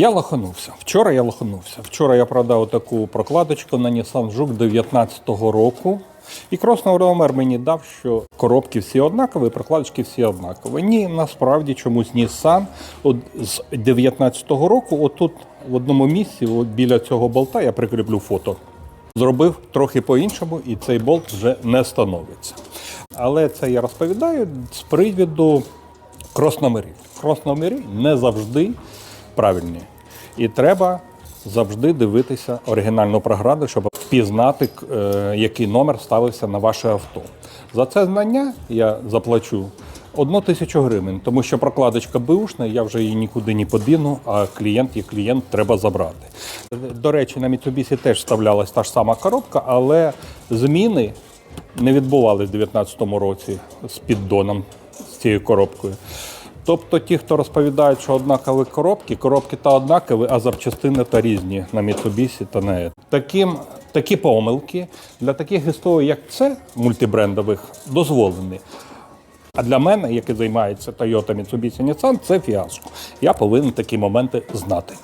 Я лоханувся. Вчора я лоханувся. Вчора я продав таку прокладочку на Nissan Juke 19-го року. І Кросновромер мені дав, що коробки всі однакові, прокладочки всі однакові. Ні, насправді чомусь Nissan з 19-го року, отут в одному місці, от біля цього болта, я прикріплю фото. Зробив трохи по-іншому, і цей болт вже не становиться. Але це я розповідаю з приводу крос-номерів. Крос-номери не завжди правильні. І треба завжди дивитися оригінальну програму, щоб впізнати, е, який номер ставився на ваше авто. За це знання я заплачу одну тисячу гривень, тому що прокладочка бушна, я вже її нікуди не подину, а клієнт є клієнт, треба забрати. До речі, на Mitsubishi теж вставлялась та ж сама коробка, але зміни не відбувалися в 2019 році з піддоном з цією коробкою. Тобто ті, хто розповідають, що однакові коробки, коробки та однакові, а запчастини та різні на Mitsubishi та на Ет. Таким, такі помилки для таких історій, як це, мультибрендових, дозволені. А для мене, який займається Toyota Mitsubishi Nissan, це фіаско. Я повинен такі моменти знати.